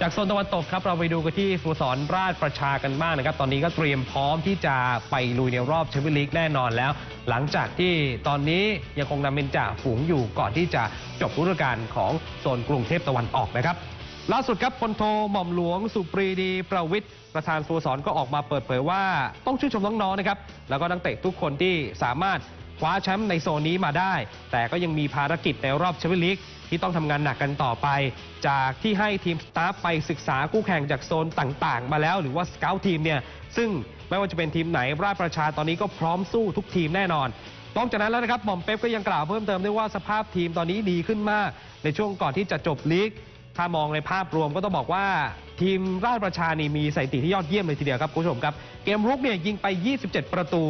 จากโซนตะวันตกครับเราไปดูกันที่สโมสรราชประชากันบ้างนะครับ ตอนนี้ก็เตรียมพร้อมที่จะไปลุยในรอบแชมเปี้ยนลีกแน่นอนแล้ว หลังจากที่ตอนนี้ยังคงนำเป็นจ่าฝูงอยู่ก่อนที่จะจบฤดูกาลของโซนกรุงเทพตะวันออกนะครับ ล่าสุดครับพลโทหม่อมหลวง สุปรีดี ประวิทย์ประธานสโมสรก็ออกมาเปิดเผยว่าต้องชื่นชมน้องๆนะครับแล้วก็นักเตะทุกคนที่สามารถ คว้าแชมป์ในโซนนี้มาได้ แต่ก็ยังมีภารกิจในรอบแชมเปี้ยนลีกที่ต้องทำงานหนักกันต่อไป จากที่ให้ทีมสตาฟไปศึกษาคู่แข่งจากโซนต่างๆ มาแล้ว หรือว่าสเกลทีมเนี่ยซึ่งไม่ว่าจะเป็นทีมไหนราชประชาตอนนี้ก็พร้อมสู้ทุกทีมแน่นอนนอกจากนั้นแล้วนะครับหม่อมเป๊ปก็ยังกล่าวเพิ่มเติมด้วยว่าสภาพทีมตอนนี้ดีขึ้นมาก ในช่วงก่อนที่จะจบลีก ถ้ามองในภาพรวมก็ต้องบอกว่า ทีมราชประชานี่มีสถิติที่ยอดเยี่ยมเลยทีเดียวครับคุณผู้ชมครับ เกมรุกเนี่ยยิงไป 27 ประตู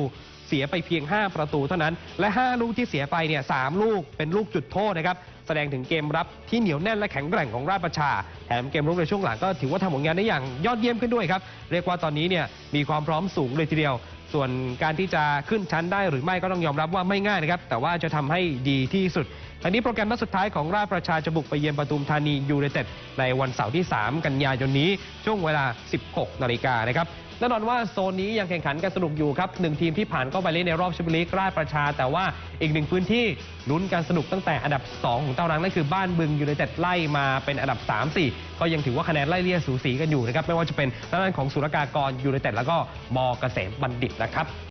เสียไปเพียง 5 ประตูเท่านั้น และ 5 ลูกที่เสียไปเนี่ยสลูกเป็นลูกจุดโทษนะครับแสดงถึงเกมรับที่เหนียวแน่นและแข็งแกร่งของราชประชา แถมเกมรุกในช่วงหลังก็ถือว่าทำผลงานได้อย่างยอดเยี่ยมขึ้นด้วยครับ เรียกว่าตอนนี้เนี่ยมีความพร้อมสูงเลยทีเดียว ส่วนการที่จะขึ้นชั้นได้หรือไม่ก็ต้องยอมรับว่าไม่ง่ายนะครับ แต่ว่าจะทำให้ดีที่สุดทั้งนี้โปรแกรมนัดสุดท้ายของราชประชาจะบุกไปเยือนปทุมธานียูไนเต็ดในวันเสาร์ที่ 3 กันยายนนี้ช่วงเวลา 16 นาฬิกานะครับ แน่นอนว่าโซนนี้ยังแข่งขันกันสนุกอยู่ครับหนึ่งทีมที่ผ่านเข้าไปเล่นในรอบแชมเปี้ยนลีกราชประชา แต่ว่าอีกหนึ่งพื้นที่ลุ้นการสนุกตั้งแต่อันดับ 2 ของตารางนั่นคือบ้านบึงยูไนเต็ดไล่มาเป็นอันดับ 3-4 ก็ยังถือว่าคะแนนไล่เลี่ยสูสีกันอยู่นะครับไม่ว่าจะเป็นทางด้านของสุรกากรยูไนเต็ดแล้วก็มเกษมบัณฑิตนะครับ